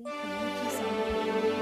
你可能一想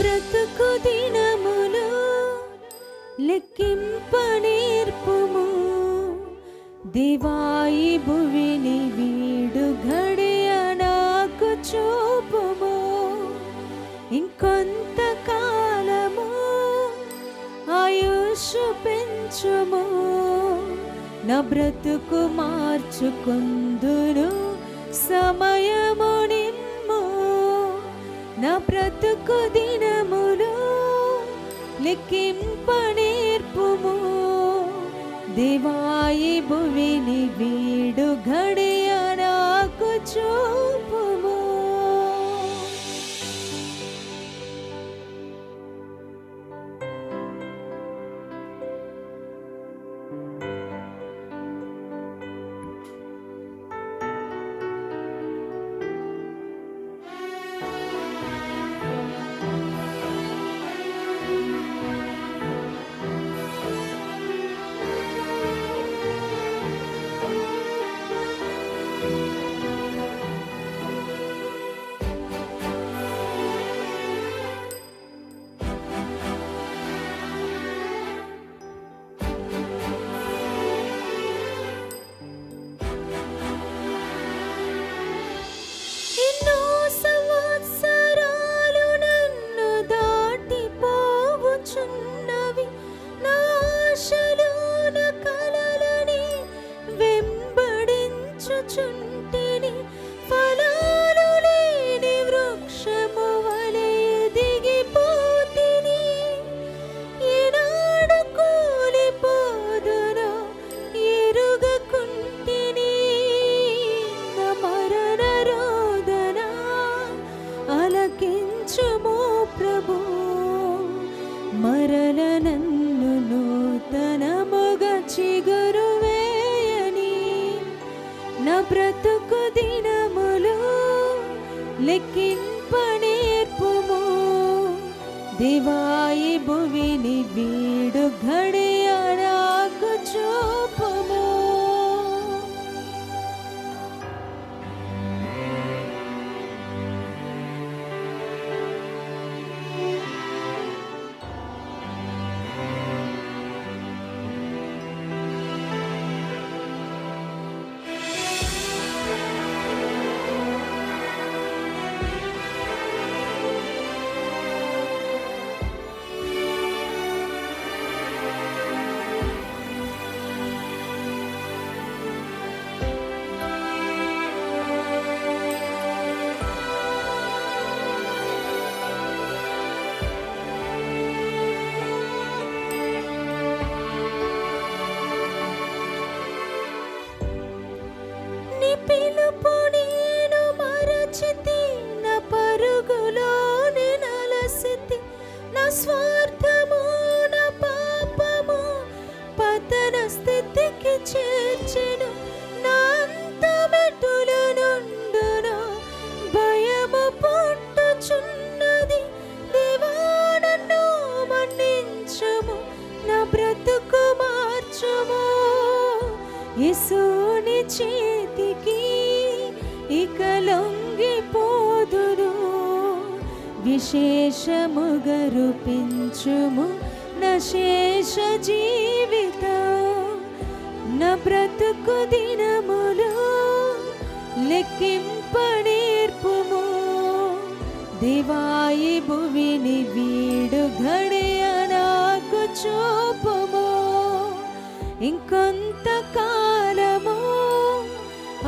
బ్రతుకు దినములు లెక్కింప నేర్పుము దివాయి భువిని వీడు ఘడియ నాకు చూపుము. ఇంకొంత కాలము ఆయుష్ పెంచుము. నా బ్రతుకు మార్చుకుందును సమయము నిమ్ము నా బ్రతుకు దినములు లెక్కింప నేర్పుము దేవాయి భువిని వీడు ఘడియ నాకు చూ दिवाय भुवि भीड गणे నీ విశేషముగా రూపించుము నశేష జీవిత నా బ్రతుకు దినములు లెక్కింపనేర్పుము. దివాయి భువిని వీడు ఘడియ నాకు చూపుము. ఇంకొంత కాలము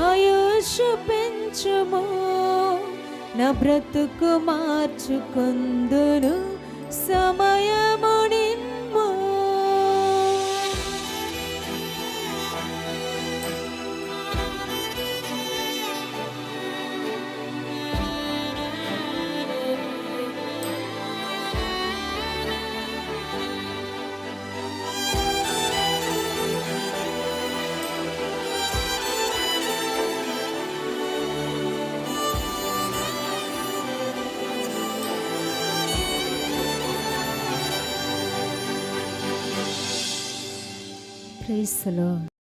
ఆయుష్ పెంచుము. నా బ్రతుకు మార్చుకుందును. సమయము క్రైస్తలో